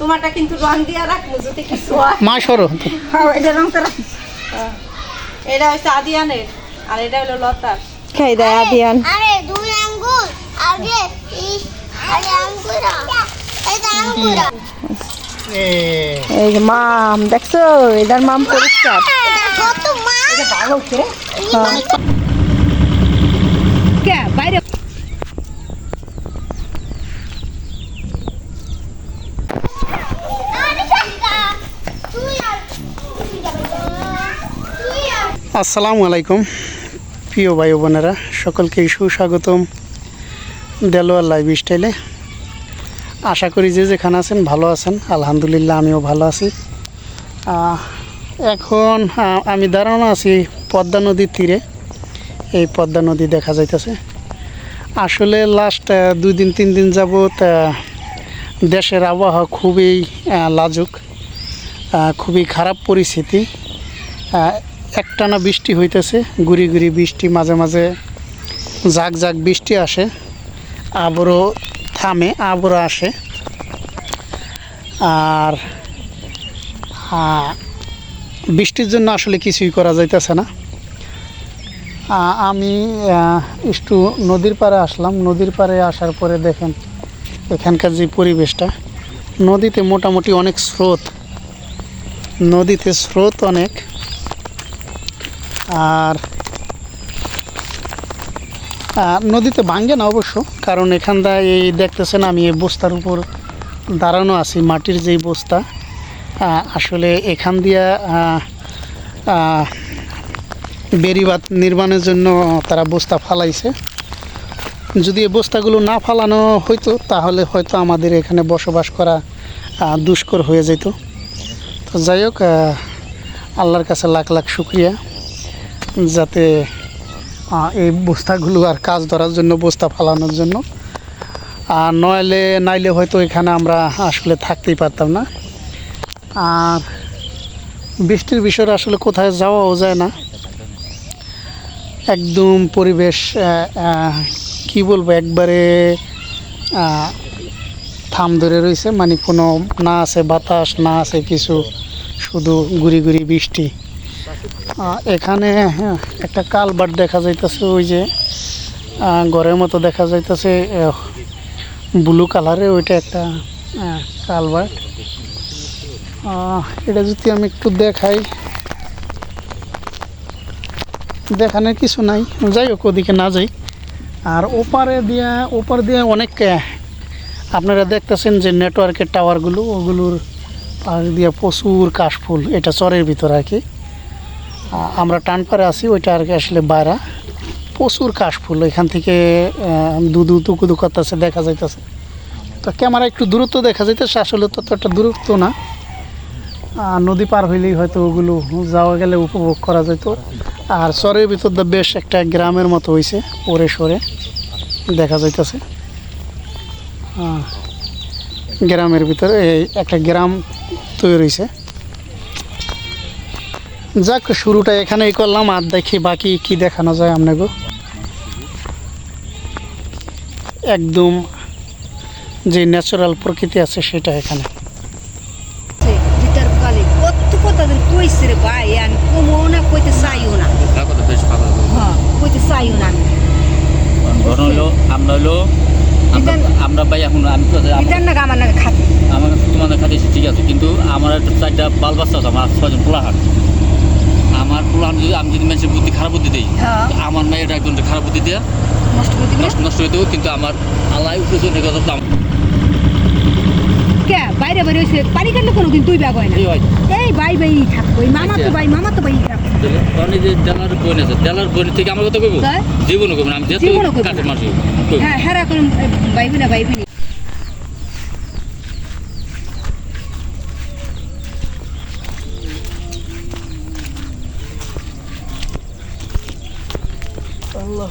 তোমারটা কিন্তু রং দিয়া রাখব যদি কিছু হয়। মা সরো। হ্যাঁ, এটা রাখিস হ্যাঁ। এটা হচ্ছে আদিয়ানের আর এটা হলো লতার। খাই দেয় আদিয়ান। আরে দুই আঙ্গুর। আগে এই আরে আঙ্গুর এই যে এই যে মাম দেখছ? এটার মাম পরিষ্কার। কত মা। কে? বাইরে আরে শাকা তুই আর তুই আর আসসালামু আলাইকুম। প্রিয় ভাই বোনেরা, সকলকে সুস্বাগতম দেলোয়ার লাইফ স্টাইলে আশা করি যে যেখানে আছেন ভালো আছেন। আলহামদুলিল্লাহ, আমিও ভালো আছি। এখন আমি দাঁড়ানো আছি পদ্মা নদীর তীরে। এই পদ্মা নদী দেখা যাইতেছে। আসলে লাস্ট দুই দিন, তিন দিন যাবৎ দেশের আবহাওয়া খুবই লাজুক খুবই খারাপ পরিস্থিতি। একটানা বৃষ্টি হইতেছে, গুড়ি গুড়ি বৃষ্টি, মাঝে মাঝে ঝাঁক ঝাঁক বৃষ্টি আসে, আবারও থামে, আবারও আসে। আর বৃষ্টির জন্য আসলে কিছুই করা যাইতেছে না। আমি একটু নদীর পাড়ে আসলাম। নদীর পাড়ে আসার পরে দেখেন, এখানকার যে পরিবেশটা, নদীতে মোটামুটি অনেক স্রোত। নদীতে স্রোত অনেক। আর নদীতে ভাঙ্গে না অবশ্য কারণ এখানটা এই দেখতেছেন আমি এই বস্তার উপর দাঁড়ানো আছি মাটির যেই বস্তা। আসলে এখান দিয়া আহ, নির্মাণের জন্য তারা বস্তা ফালাইছে। যদি এই বস্তাগুলো না ফালানো হইতো তাহলে হয়তো আমাদের এখানে বসবাস করা দুষ্কর হয়ে যেত। তো যাই হোক আল্লাহর কাছে লাখ লাখ শুক্রিয়া। যাতে এই বস্তাগুলো আর কাজ ধরার জন্য, বস্তা ফালানোর জন্য। আর নইলে, নাইলে হয়তো এখানে আমরা আসলে থাকতেই পারতাম না। আর বৃষ্টির বিষয়ে আসলে কোথায় যাওয়াও যায় না। একদম পরিবেশ কি বলব, একবারে থাম ধরে রয়েছে মানে কোনো না আছে বাতাস, না আছে কিছু, শুধু গুড়ি গুড়ি বৃষ্টি। এখানে হ্যাঁ, একটা কালবার দেখা যাইতেছে ওই যে ঘরের মতো দেখা যাইতেছে ব্লু কালারে ওইটা একটা কালবার এটা যদি আমি একটু দেখাই দেখানোর কিছু নাই যাই হোক ওদিকে না যাই। আর ওপারে দিয়া ওপার দিয়ে অনেক আপনারা দেখতেছেন যে নেটওয়ার্কের টাওয়ারগুলো ওগুলোর পাশ দিয়ে প্রচুর কাশফুল এটা চরের ভিতর আর কি। আমরা টানপাড়ে আছি ওইটা আর কি আসলে বাইরা। প্রচুর কাশফুল এখান থেকে আহ, দুদু তুকুদু করতেছে দেখা যাইতেছে। তো ক্যামেরা একটু দূরত্ব দেখা যাইতেছে আসলে তো একটা দূরত্ব না। নদী পার হইলেই হয়তো ওগুলো যাওয়া গেলে উপভোগ করা যেত আর চরের ভিতর দা বেশ একটা গ্রামের মতো হয়েছে ওরে সরে দেখা যাইতেছে। গ্রামের ভিতরে এই একটা গ্রাম তৈরি হয়েছে যাক শুরুটা এখানেই করলাম আর দেখি বাকি কি দেখানো যায় আপনাকে। একদম যে ন্যাচারাল প্রকৃতি আছে সেটা এখানে। হ্যাঁ আমরা হলো আমরা ভাই এখন আমি আমার- ইতার না আমার না খাতে ঠিক আছে কিন্তু আমার একটা চারটা বাল বাচ্চা আছে আমার ছয়জন পোলাহাট আমার পোলাহাট যদি আমি যদি মানুষের বুদ্ধি খারাপ বুদ্ধি দিই হ্যাঁ। আমার মেয়েটা একজন খারাপ বুদ্ধি দেওয়া নষ্ট নষ্ট হয়ে দেবো কিন্তু আমার আল্লাহ উপরে কথা দাম বাইরে বাইরে হইছে। পানি কাটলে কোনো তুই ব্যাগ হয় না? এই ভাই। ভাই থাকব মামা তো ভাই মামা তো ভাই যে দেলার বোন আছে দেলার বোন থেকে আমার কথা কইব? জীবনও কইব না আমি যেহেতু কাছে না। হ্যাঁ হ্যাঁ ভাইবি না ভাইবি না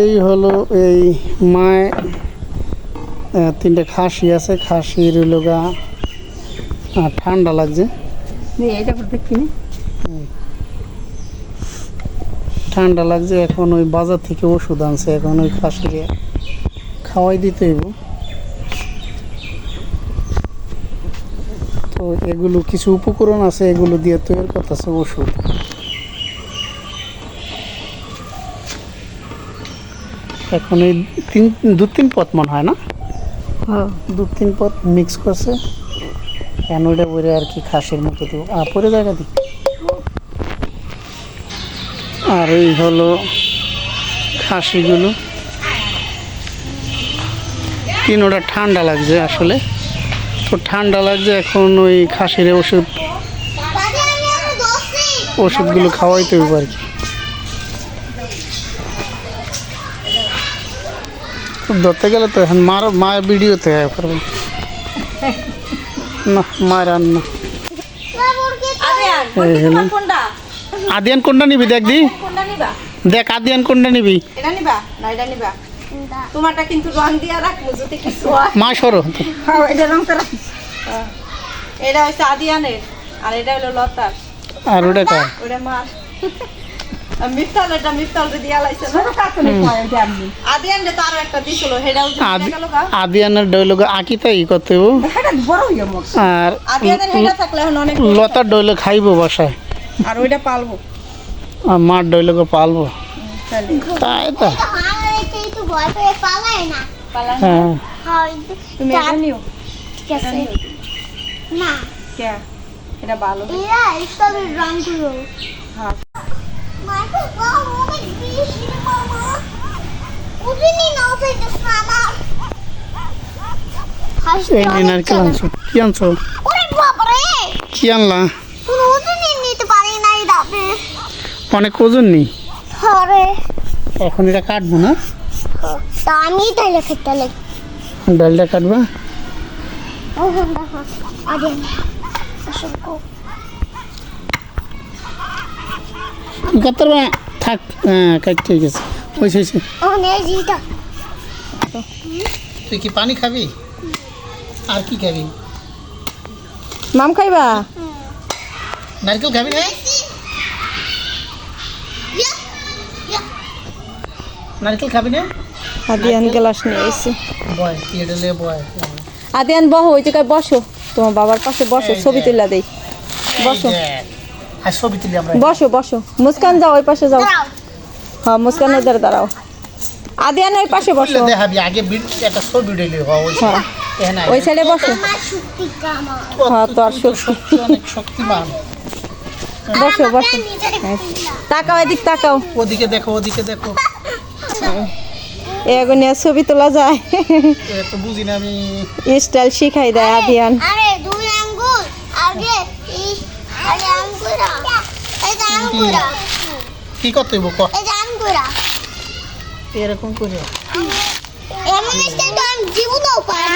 এই হলো এই মায় তিনটে খাসি আছে খাসির হলো গা আর ঠান্ডা লাগছে। এটা দেখি ঠান্ডা লাগছে এখন ওই বাজার থেকে ওষুধ আনছে এখন ওই খাসিকে খাওয়াই দিতে হইব। তো এগুলো কিছু উপকরণ আছে এগুলো দিয়ে তৈরি করতেছে ওষুধ। এখন এই তিন দু তিন পথ মনে হয় না? হ্যাঁ। দু তিন পথ মিক্স করছে। কেন ওইটা আর কি খাসির মতো দিব। আর পরে জায়গা দি আর এই হলো খাসিগুলো। তিন ওটা ঠান্ডা লাগছে আসলে। তো ঠান্ডা লাগছে এখন ওই খাসির ওষুধ ওষুধগুলো খাওয়াইতে হবে আর কি। ধরতে গেলে তো এখন মার মায়ের ভিডিওতে পারবে না মায়ের আর না এই হলো আদিয়ান কোনটা নিবি দেখ দি। কোনটা নিবা? দেখ আদিয়ান কোনটা নিবি। এটা নিবা? না এটা নিবা। তোমারটা কিন্তু রং দিয়া রাখব যদি কিছু হয়। মা সরো। হ্যাঁ এটা রংটা রাখিস হ্যাঁ। এটা হচ্ছে আদিয়ানের আর এটা হলো লতার। আর ওটা কার? ওটা মার। আর মিফতাল এটা মিফতাল দিয়া লাইছে না? আদিয়ান যে তারও একটা দিছিল আদি গেল গা। আদিয়ানের ডইলগ আঁকিতে ই করতে হইব। আর আদিয়ানের হেটা থাকলে অনেক লতার ডইলে খাইব বাসায়। আর ওইটা পালবো। আর মার ডইলগ পালবো। তাহলে। তাই তো। আমার একটু একটু ভয় পেয়ে পালায় না পালা হ্যাঁ। তুমি এটা নিও ঠিক না কে এটা ভালো এরা হ্যাঁ বাবা মামা হাসতে। আনছো? আনছো? ওরে কি আনলা কোনো উঠিনি নিতে পারি না এই ডাবে অনেক ওজন নেই। এখন এটা কাটবো না। তা আমি তাইলে খেতে লাগে ডালটা কাটবা। কাটতে পারবা? থাক হ্যাঁ ঠিক আছে হয়েছে হয়েছে ও নে জিটা তুই কি পানি খাবি? আর কি খাবি? মাম খাইবা? নারকেল খাবি না নারকেল খাবি না? আদিয়ান গ্লাস নিয়ে এসেছি। বয় কেডলে বয়। আদিয়ান বহ ওই জায়গায় বসো। তোমার বাবার পাশে বসো ছবি। তুলা দেই। বসো। আর ছবি তুলি আমরা। বসো বসো। মুস্কান যাও ওই পাশে যাও। হ্যাঁ মুস্কান ওদের দাঁড়াও। আদিয়ান ওই পাশে বসো। দেখাবি আগে বিল একটা ছবি হয় ওই হ্যাঁ। ওই সাইডে বসো। হ্যাঁ, তোর শক্তি। অনেক শক্তিমান। বসো বসো। নিজের তাকাও এদিক তাকাও। ওদিকে দেখো ওদিকে দেখো। এগো ছবি তোলা যায়। স্টাইল শিখাই দেয় আদিয়ান আরে দুই আঙ্গুল। আগে এই আরে আঙ্গুরা। এই যে আঙ্গুরা। কি করতে এরকম করে। এমন স্টাইল তো আমি জীবনেও পারি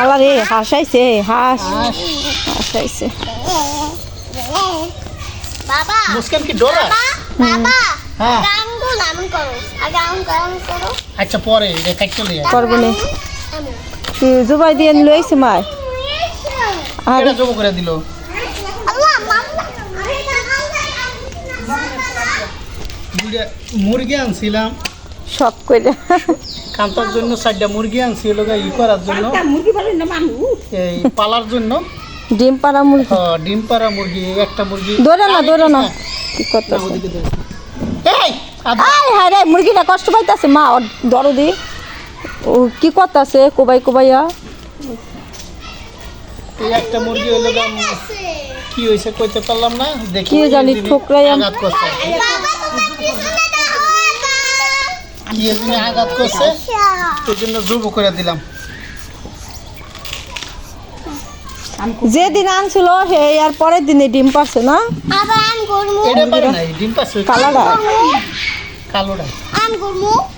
আল্লাহ রে হাসাইছে হাস। হাসাইছে। বাবা। মুস্কান কি ডরা? বাবা বাবা। হ্যাঁ। করো। আগে করো আচ্ছা পরে এটা করব নে জুবাই দিয়ে এটা করে দিল? আল্লাহ মুরগি আনছিলাম। সব কইরা। কান্তার জন্য চারটা মুরগি আনছি এলাকা ই করার জন্য। এই পালার জন্য। ডিম পাড়া মুরগি। হ্যাঁ, ডিম পাড়া মুরগি একটা মুরগি। দৌড়া না দৌড়া না। কি না, আয় হায় রে মুরগিটা কষ্ট পাইতাছে মা ওর দরদি। ও কি করতেছে কোবাই কোবাইয়া? এই একটা মুরগি হইল কি হয়েছে কইতে পারলাম না দেখি কি জানি, ঠোকরাই আঘাত করছে। কি এজন্য আঘাত করছে? এই জন্য জুব করে দিলাম। যেদিন আনছিল হে আর পরের দিনে ডিম পারছে না কালোটা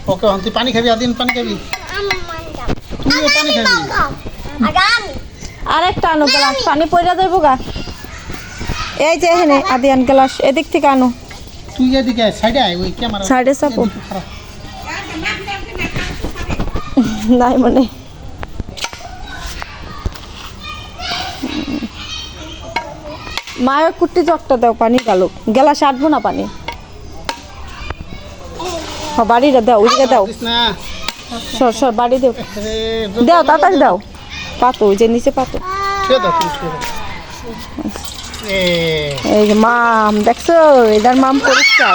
ওকে তুই পানি খাবি আদিন পানি খাবি আম তুইও পানি খাবি আগে আমি আর একটা আনো গ্লাস পানি পয়রা দেবো গা এই যে এখানে আদিয়ান গ্লাস এদিক থেকে আনো তুই এদিকে সাইডে আয় ওই ক্যামেরা সাইডে চাপো নাই মানে মায়ের কুট্টি চকটা দাও পানি গেল গেলা সাটবো না পানি হ্যাঁ বাড়িটা দাও ওইদিকে দাও সর সর বাড়ি দেও দাও তাড়াতাড়ি দাও পাতো ওই যে নিচে পাতো এই যে মাম দেখছ এটার মাম পরিষ্কার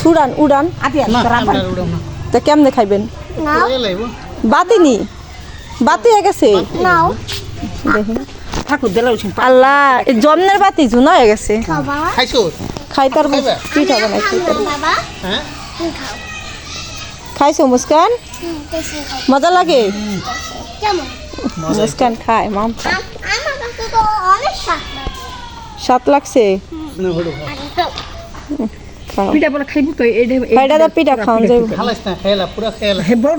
সুরান উড়ান। না না। তা কেমনে খাইবেন? লাইবো। বাতিনি? বাতি হয়ে গেছে? আল্লাহ জন্মের বাতি জুনা হয়ে গেছে। খাইছো? খাইতার? পিঠা বানাই খাইতার বাবা। হ্যাঁ? খাইছো মুস্কান? মজা লাগে? কেমন? মুস্কান খায় মাম। সাত লাগছে? না খাও। পিঠা বলে খাইবো তো এই খাইটা পিঠা খাওয়া যাবে খালাস না খেলা পুরা খেলা হে বড়